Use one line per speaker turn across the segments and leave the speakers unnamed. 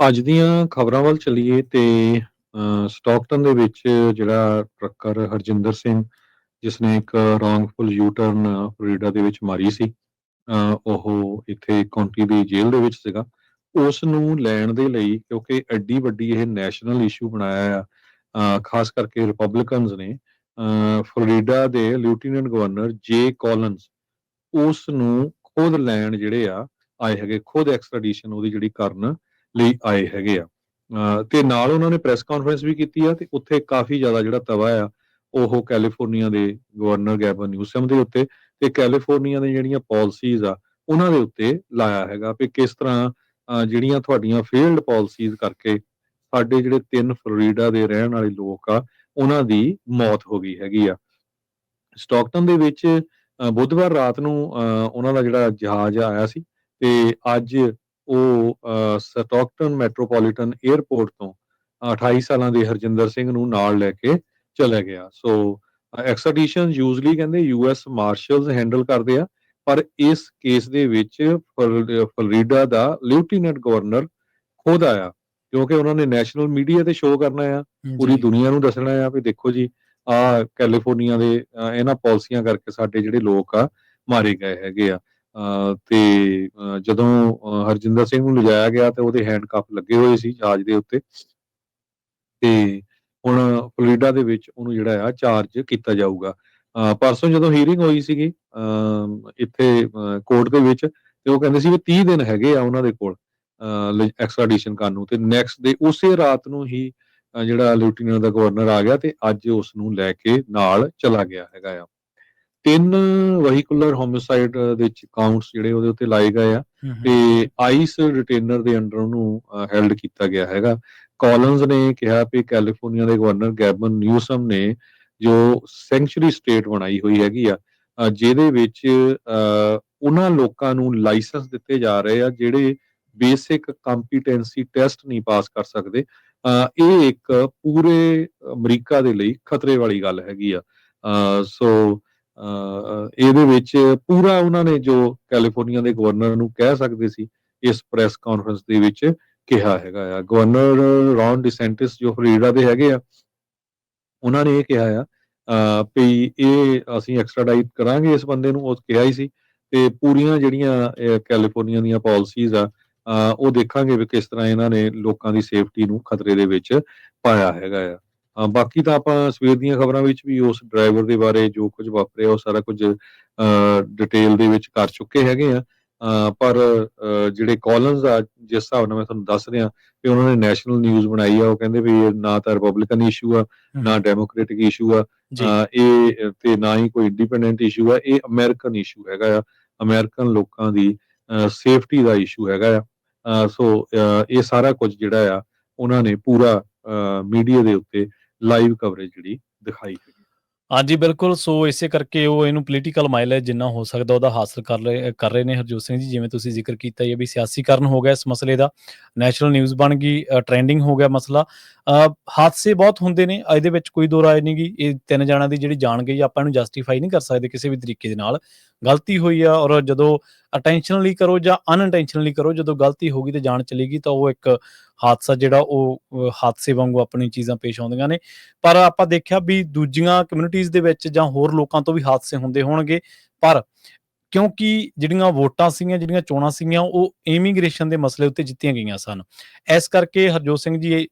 ਅੱਜ ਦੀਆਂ ਖਬਰਾਂ ਵੱਲ ਚੱਲੀਏ ਤੇ ਅ, ਸਟਾਕਟਨ ਦੇ ਵਿੱਚ ਜਿਹੜਾ ਟਰੱਕਰ ਹਰਜਿੰਦਰ ਸਿੰਘ ਜਿਸ ਨੇ ਇੱਕ ਰੋਂਗਫੁਲ ਯੂ ਟਰਨ ਫਲੋਰੀਡਾ ਦੇ ਵਿੱਚ ਮਾਰੀ ਸੀ ਉਹ ਇੱਥੇ ਕਾਉਂਟੀ ਦੀ ਜੇਲ੍ਹ ਦੇ ਵਿੱਚ ਸੀਗਾ। ਉਸ ਨੂੰ ਲੈਣ ਦੇ ਲਈ ਕਿਉਂਕਿ ਐਡੀ ਵੱਡੀ ਇਹ ਨੈਸ਼ਨਲ ਇਸ਼ੂ ਬਣਾਇਆ ਆ ਖਾਸ ਕਰਕੇ ਰਿਪਬਲਿਕਨਸ ਨੇ ਅ, ਫਲੋਰੀਡਾ ਦੇ ਲੈਫਟੀਨੈਂਟ ਗਵਰਨਰ ਜੇ ਕਾਲਨਸ ਉਸ ਨੂੰ ਖੁਦ ਲੈਣ ਜਿਹੜੇ ਆ ਆਏ ਹੈਗੇ ਖੁਦ ਐਕਸਟ੍ਰੈਡੀਸ਼ਨ ਉਹਦੀ ਜਿਹੜੀ ਕਰਨ ਲਈ ਆਏ ਹੈਗੇ ਆ। ਤੇ ਨਾਲ ਉਹਨਾਂ ਨੇ ਪ੍ਰੈਸ ਕਾਨਫਰੰਸ ਵੀ ਕੀਤੀ ਆ ਤੇ ਉੱਥੇ ਕਾਫੀ ਜ਼ਿਆਦਾ ਜਿਹੜਾ ਤਵਾ ਆ ਉਹ ਕੈਲੀਫੋਰਨੀਆ ਦੇ ਗਵਰਨਰ ਗੈਬਨ ਨਿਊਸਮ ਦੇ ਉੱਤੇ ਤੇ ਕੈਲੀਫੋਰਨੀਆ ਦੀਆਂ ਜਿਹੜੀਆਂ ਪਾਲਿਸੀਜ਼ ਆ ਉਹਨਾਂ ਦੇ ਉੱਤੇ ਲਾਇਆ ਹੈਗਾ ਵੀ ਕਿਸ ਤਰ੍ਹਾਂ ਜਿਹੜੀਆਂ ਤੁਹਾਡੀਆਂ ਫੇਲਡ ਪਾਲਿਸੀਜ਼ ਕਰਕੇ ਸਾਡੇ ਜਿਹੜੇ ਤਿੰਨ ਫਲੋਰੀਡਾ ਦੇ ਰਹਿਣ ਵਾਲੇ ਲੋਕ ਆ ਉਹਨਾਂ ਦੀ ਮੌਤ ਹੋ ਗਈ ਹੈਗੀ ਆ। ਸਟਾਕਟਨ ਦੇ ਵਿੱਚ ਬੁੱਧਵਾਰ ਰਾਤ ਨੂੰ ਅ, ਉਹਨਾਂ ਦਾ ਜਿਹੜਾ ਜਹਾਜ਼ ਆਇਆ ਸੀ ਤੇ ਅੱਜ ਉਹ ਸਟਾਕਟਨ ਮੈਟਰੋਪੋਲੀਟਨ 에ਅਰਪੋਰਟ ਤੋਂ ਅ, 28 ਸਾਲਾਂ ਦੇ ਹਰਜਿੰਦਰ ਸਿੰਘ ਨੂੰ ਨਾਲ ਲੈ ਕੇ ਚਲਾ ਗਿਆ ਸੋ ਐਕਸਟ੍ਰੈਡੀਸ਼ਨ ਯੂਜ਼ਲੀ ਕਹਿੰਦੇ ਯੂਐਸ ਮਾਰਸ਼ਲਸ ਹੈਂਡਲ ਕਰਦੇ ਆ ਪਰ ਇਸ ਕੇਸ ਦੇ ਵਿੱਚ ਫਲ- ਫਲੋਰੀਡਾ ਦਾ ਲੈਫਟੀਨੈਂਟ ਗਵਰਨਰ ਖੁਦ ਆਇਆ ਕਿਉਂਕਿ ਉਹਨਾਂ ਨੇ ਨੈਸ਼ਨਲ ਮੀਡੀਆ ਤੇ ਸ਼ੋਅ ਕਰਨਾ ਆ ਪੂਰੀ। ਦੁਨੀਆ ਨੂੰ ਦੱਸਣਾ ਆ ਵੀ ਦੇਖੋ ਜੀ ਆ ਕੈਲੀਫੋਰਨੀਆ ਦੇ ਇਹਨਾਂ ਪਾਲਿਸੀਆਂ ਕਰਕੇ ਸਾਡੇ ਜਿਹੜੇ ਲੋਕ ਆ ਮਾਰੇ ਗਏ ਹੈਗੇ ਆ ਤੇ ਜਦੋਂ ਹਰਜਿੰਦਰ ਸਿੰਘ ਨੂੰ ਲਿਜਾਇਆ ਗਿਆ ਤੇ ਉਹਦੇ ਹੈਂਡਕਫ ਲੱਗੇ ਹੋਏ ਸੀ ਜਹਾਜ਼ ਦੇ ਉੱਤੇ। ਤੇ ਹੁਣ ਫਲੋਰੀਡਾ ਦੇ ਵਿੱਚ ਉਹਨੂੰ ਜਿਹੜਾ ਆ ਚਾਰਜ ਕੀਤਾ ਜਾਊਗਾ। ਪਰਸੋਂ ਜਦੋਂ ਹੀਅਰਿੰਗ ਹੋਈ ਸੀਗੀ ਇੱਥੇ ਕੋਰਟ ਦੇ ਵਿੱਚ, ਤੇ ਉਹ ਕਹਿੰਦੇ ਸੀ ਵੀ 30 ਦਿਨ ਹੈਗੇ ਆ ਉਹਨਾਂ ਦੇ ਕੋਲ ਐਕਸਟ੍ਰੈਡੀਸ਼ਨ ਕਰਨ ਨੂੰ। ਤੇ ਨੈਕਸਟ ਡੇ ਉਸੇ ਰਾਤ ਨੂੰ ਹੀ ਜਿਹੜਾ ਲੈਫਟੀਨੈਂਟ ਦਾ ਗਵਰਨਰ ਆ ਗਿਆ ਤੇ ਅੱਜ ਉਸ ਨੂੰ ਲੈ ਕੇ ਨਾਲ ਚਲਾ ਗਿਆ ਹੈਗਾ ਆ। ਤਿੰਨ ਵਹੀਕੂਲਰ ਹੋਮਿਸਾਈਡ ਦੇ ਵਿੱਚ ਕਾਊਂਟਸ ਜਿਹੜੇ ਉਹਦੇ ਉੱਤੇ ਲਾਏ ਗਏ ਆ। ਤੇ ਆਈਸ ਰਿਟੇਨਰ ਦੇ ਅੰਡਰ ਉਹਨੂੰ ਹੈਲਡ ਕੀਤਾ ਗਿਆ ਹੈਗਾ। ਕਾਲਨਸ ਨੇ ਕਿਹਾ ਕਿ ਕੈਲੀਫੋਰਨੀਆ ਦੇ ਗਵਰਨਰ ਗੈਬਨ ਨਿਊਸਮ ਨੇ ਜੋ ਸੈਂਚੁਰੀ ਸਟੇਟ ਬਣਾਈ ਹੋਈ ਹੈਗੀ ਆ ਜਿਹਦੇ ਵਿੱਚ ਉਹਨਾਂ ਲੋਕਾਂ ਨੂੰ ਲਾਇਸੈਂਸ ਦਿੱਤੇ ਜਾ ਰਹੇ ਆ ਜਿਹੜੇ ਬੇਸਿਕ ਕੰਪੀਟੈਂਸੀ ਟੈਸਟ ਨਹੀਂ ਪਾਸ ਕਰ ਸਕਦੇ। ਇਹ ਇੱਕ ਪੂਰੇ ਅਮਰੀਕਾ ਦੇ ਲਈ ਖਤਰੇ ਵਾਲੀ ਗੱਲ ਹੈਗੀ ਆ। ਸੋ ਇਹਦੇ ਵਿੱਚ ਪੂਰਾ ਉਹਨਾਂ ਨੇ ਜੋ ਕੈਲੀਫੋਰਨੀਆ ਦੇ ਗਵਰਨਰ ਨੂੰ ਕਹਿ ਸਕਦੇ ਸੀ, ਇਸ ਪ੍ਰੈਸ ਕਾਨਫਰੰਸ ਦੇ ਵਿੱਚ ਕਿਹਾ ਹੈਗਾ ਆ। ਗਵਰਨਰ ਰੌਨ ਡਿਸੈਂਟਿਸ ਜੋ ਫਲੋਰੀਡਾ ਦੇ ਹੈਗੇ ਆ, ਉਹਨਾਂ ਨੇ ਇਹ ਕਿਹਾ ਆ ਵੀ ਇਹ ਅਸੀਂ ਐਕਸਟ੍ਰਾਡਾਈਟ ਕਰਾਂਗੇ ਇਸ ਬੰਦੇ ਨੂੰ, ਉਹ ਕਿਹਾ ਹੀ ਸੀ। ਤੇ ਪੂਰੀਆਂ ਜਿਹੜੀਆਂ ਕੈਲੀਫੋਰਨੀਆ ਦੀਆਂ ਪਾਲਿਸੀਜ਼ ਆ ਉਹ ਦੇਖਾਂਗੇ ਵੀ ਕਿਸ ਤਰ੍ਹਾਂ ਇਹਨਾਂ ਨੇ ਲੋਕਾਂ ਦੀ ਸੇਫਟੀ ਨੂੰ ਖਤਰੇ ਦੇ ਵਿੱਚ ਪਾਇਆ ਹੈਗਾ ਆ। ਬਾਕੀ ਤਾਂ ਆਪਾਂ ਸਵੇਰ ਦੀਆਂ ਖਬਰਾਂ ਵਿੱਚ ਵੀ ਉਸ ਡਰਾਈਵਰ ਦੇ ਬਾਰੇ ਜੋ ਕੁਝ ਵਾਪਰਿਆ ਉਹ ਸਾਰਾ ਕੁਝ ਡਿਟੇਲ ਦੇ ਵਿੱਚ ਕਰ ਚੁੱਕੇ ਹੈਗੇ ਆ। ਪਰ ਜਿਹੜੇ ਕਾਲਨਸ ਆ ਜਿਸ ਹਿਸਾਬ ਨਾਲ ਮੈਂ ਤੁਹਾਨੂੰ ਦੱਸ ਰਿਹਾ ਕਿ ਉਹਨਾਂ ਨੇ ਨੈਸ਼ਨਲ ਨਿਊਜ਼ ਬਣਾਈ ਆ ਉਹ ਕਹਿੰਦੇ ਵੀ ਇਹ ਨਾ ਤਾਂ ਰਿਪਬਲਿਕਨ ਇਸ਼ੂ ਆ ਨਾ ਡੈਮੋਕ੍ਰੈਟਿਕ ਇਸ਼ੂ ਆ। ਇਹ ਤੇ ਨਾ ਹੀ ਕੋਈ ਇੰਡੀਪੈਂਡੈਂਟ ਇਸ਼ੂ ਆ ਇਹ ਅਮਰੀਕਨ ਇਸ਼ੂ ਹੈਗਾ ਆ। ਅਮਰੀਕਨ ਲੋਕਾਂ ਦੀ ਸੇਫਟੀ ਦਾ ਇਸ਼ੂ ਹੈਗਾ ਆ। ਸੋ ਇਹ ਸਾਰਾ ਕੁਝ ਜਿਹੜਾ ਆ ਉਹਨਾਂ ਨੇ ਪੂਰਾ ਮੀਡੀਆ ਦੇ ਉੱਤੇ ਲਾਈਵ ਕਵਰੇਜ ਜਿਹੜੀ ਦਿਖਾਈ ਹੈਗੀ
ਹਾਂਜੀ, ਬਿਲਕੁਲ। ਸੋ ਇਸੇ ਕਰਕੇ ਉਹ ਇਹਨੂੰ ਪੋਲੀਟੀਕਲ ਮਾਈਲੇਜ ਜਿੰਨਾ ਹੋ ਸਕਦਾ ਉਹਦਾ ਹਾਸਲ ਕਰ ਰਹੇ ਕਰ ਰਹੇ ਨੇ ਹਰਜੋਤ ਸਿੰਘ ਜੀ, ਜਿਵੇਂ ਤੁਸੀਂ ਜ਼ਿਕਰ ਕੀਤਾ ਇਹ ਵੀ ਸਿਆਸੀਕਰਨ ਹੋ ਗਿਆ ਇਸ ਮਸਲੇ ਦਾ। ਨੈਸ਼ਨਲ ਨਿਊਜ਼ ਬਣ ਗਈ ਟ੍ਰੈਂਡਿੰਗ ਹੋ ਗਿਆ ਮਸਲਾ। ਹਾਦਸੇ ਬਹੁਤ ਹੁੰਦੇ ਨੇ, ਇਹਦੇ ਵਿੱਚ ਕੋਈ ਦੋ ਰਾਏ ਨਹੀਂਗੀ ਇਹ ਤਿੰਨ ਜਣਾਂ ਦੀ ਜਿਹੜੀ ਜਾਣ ਗਈ, ਆਪਾਂ ਇਹਨੂੰ ਜਸਟੀਫਾਈ ਨਹੀਂ ਕਰ ਸਕਦੇ ਕਿਸੇ ਵੀ ਤਰੀਕੇ ਦੇ ਨਾਲ। ਗਲਤੀ ਹੋਈ ਆ ਔਰ ਜਦੋਂ ਅਟੈਂਸ਼ਨਲੀ ਕਰੋ ਜਾਂ ਅਨਇੰਟੈਂਸ਼ਨਲੀ ਕਰੋ, ਜਦੋਂ ਗਲਤੀ ਹੋ ਗਈ ਤੇ ਜਾਣ ਚਲੀ ਗਈ, ਤਾਂ ਉਹ ਇੱਕ ਹਾਦਸਾ ਜਿਹੜਾ ਉਹ ਹਾਦਸੇ ਵਾਂਗੂ ਆਪਣੀ ਚੀਜ਼ਾਂ ਪੇਸ਼ ਆਉਂਦੀਆਂ ਨੇ। ਪਰ ਆਪਾਂ ਦੇਖਿਆ ਵੀ ਦੂਜੀਆਂ ਕਮਿਊਨਿਟੀਜ਼ ਦੇ ਵਿੱਚ ਜਾਂ ਹੋਰ ਲੋਕਾਂ ਤੋਂ ਵੀ ਹਾਦਸੇ ਹੁੰਦੇ ਹੋਣਗੇ। ਪਰ ਕਿਉਂਕਿ ਜਿਹੜੀਆਂ ਵੋਟਾਂ ਸੀਗੀਆਂ, ਜਿਹੜੀਆਂ ਚੋਣਾਂ ਸੀਗੀਆਂ, ਉਹ ਇਮੀਗ੍ਰੇਸ਼ਨ ਦੇ ਮਸਲੇ ਉੱਤੇ ਜਿੱਤੀਆਂ ਗਈਆਂ ਸਨ। ਇਸ ਕਰਕੇ ਹਰਜੋਤ ਸਿੰਘ ਜੀ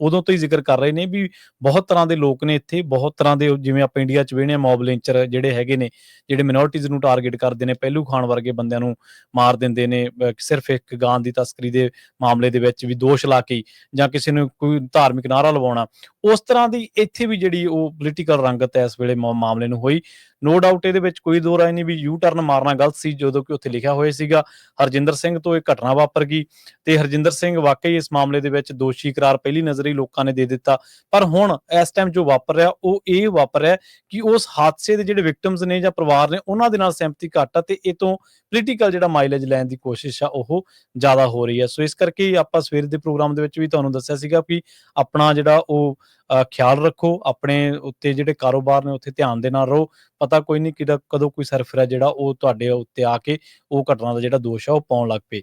ਉਦੋਂ ਤੋਂ ਹੀ ਜ਼ਿਕਰ ਕਰ ਰਹੇ ਨੇ ਵੀ ਬਹੁਤ ਤਰ੍ਹਾਂ ਦੇ ਲੋਕ ਨੇ ਇੱਥੇ, ਬਹੁਤ ਤਰ੍ਹਾਂ ਦੇ ਜਿਵੇਂ ਆਪਾਂ ਇੰਡੀਆ 'ਚ ਵੇਖਦੇ ਮੌਬ ਲਿੰਚਰ ਜਿਹੜੇ ਹੈਗੇ ਨੇ, ਜਿਹੜੇ ਮਿਨੋਰਟੀਜ਼ ਨੂੰ ਟਾਰਗੇਟ ਕਰਦੇ ਨੇ, ਪਹਿਲੂ ਖਾਨ ਵਰਗੇ ਬੰਦਿਆਂ ਨੂੰ ਮਾਰ ਦਿੰਦੇ ਨੇ ਸਿਰਫ ਇੱਕ ਗਾਂ ਦੀ ਤਸਕਰੀ ਦੇ ਮਾਮਲੇ ਦੇ ਵਿੱਚ ਵੀ ਦੋਸ਼ ਲਾ ਕੇ ਜਾਂ ਕਿਸੇ ਨੂੰ ਕੋਈ ਧਾਰਮਿਕ ਨਾਰਾ ਲਵਾਉਣਾ। ਉਸ ਤਰ੍ਹਾਂ ਦੀ ਇੱਥੇ ਵੀ ਜਿਹੜੀ ਉਹ ਪੋਲੀਟੀਕਲ ਰੰਗਤ ਹੈ ਇਸ ਵੇਲੇ ਮਾਮਲੇ ਨੂੰ ਹੋਈ। ਨੋ ਡਾਊਟ ਇਹਦੇ ਵਿੱਚ ਕੋਈ ਦੋ ਰਾਏ ਨਹੀਂ ਵੀ ਯੂ ਟਰਨ ਮਾਰਨਾ ਗਲਤ ਸੀ, ਜਦੋਂ ਕਿ ਉੱਥੇ ਲਿਖਿਆ ਹੋਇਆ ਸੀਗਾ, ਹਰਜਿੰਦਰ ਸਿੰਘ ਤੋਂ ਇਹ ਘਟਨਾ ਵਾਪਰ ਗਈ ਤੇ ਹਰਜਿੰਦਰ ਸਿੰਘ ਵਾਕਈ ਇਸ ਮਾਮਲੇ ਦੇ ਵਿੱਚ ਦੋਸ਼ੀ ਕਰਾਰ ਪਹਿਲੀ ਨਜ਼ਰ ਹੀ ਲੋਕਾਂ ਨੇ ਦੇ ਦਿੱਤਾ। ਪਰ ਹੁਣ ਇਸ ਟਾਈਮ ਜੋ ਵਾਪਰ ਰਿਹਾ, ਉਹ ਇਹ ਵਾਪਰ ਰਿਹਾ ਕਿ ਉਸ ਹਾਦਸੇ ਦੇ ਜਿਹੜੇ ਵਿਕਟਮਸ ਨੇ ਜਾਂ ਪਰਿਵਾਰ ਨੇ, ਉਹਨਾਂ ਦੇ ਨਾਲ ਸਹਿਮਤੀ ਘੱਟ ਆ ਤੇ ਇਹ ਤੋਂ ਪੋਲੀਟੀਕਲ ਜਿਹੜਾ ਮਾਈਲੇਜ ਲੈਣ ਦੀ ਕੋਸ਼ਿਸ਼ ਆ, ਉਹ ਜ਼ਿਆਦਾ ਹੋ ਰਹੀ ਹੈ ਸੋ ਇਸ ਕਰਕੇ ਆਪਾਂ ਸਵੇਰ ਦੇ ਪ੍ਰੋਗਰਾਮ ਦੇ ਵਿੱਚ ਵੀ ਤੁਹਾਨੂੰ ਦੱਸਿਆ ਸੀਗਾ ਕਿ ਆਪਣਾ ਜਿਹੜਾ ਉਹ ਖਿਆਲ ਰੱਖੋ, ਆਪਣੇ ਉੱਤੇ ਜਿਹੜੇ ਕਾਰੋਬਾਰ ਨੇ ਉੱਥੇ ਧਿਆਨ ਦੇ ਨਾਲ ਰਹੋ। ਪਤਾ ਕੋਈ ਨਹੀਂ ਕਿਦਾ ਕਦੋਂ ਕੋਈ ਸਰਫਰਾ ਜਿਹੜਾ ਉਹ ਤੁਹਾਡੇ ਉੱਤੇ ਆ ਕੇ ਉਹ ਘਟਨਾ ਦਾ ਜਿਹੜਾ ਦੋਸ਼ ਆ ਉਹ ਪਾਉਣ ਲੱਗ ਪਏ।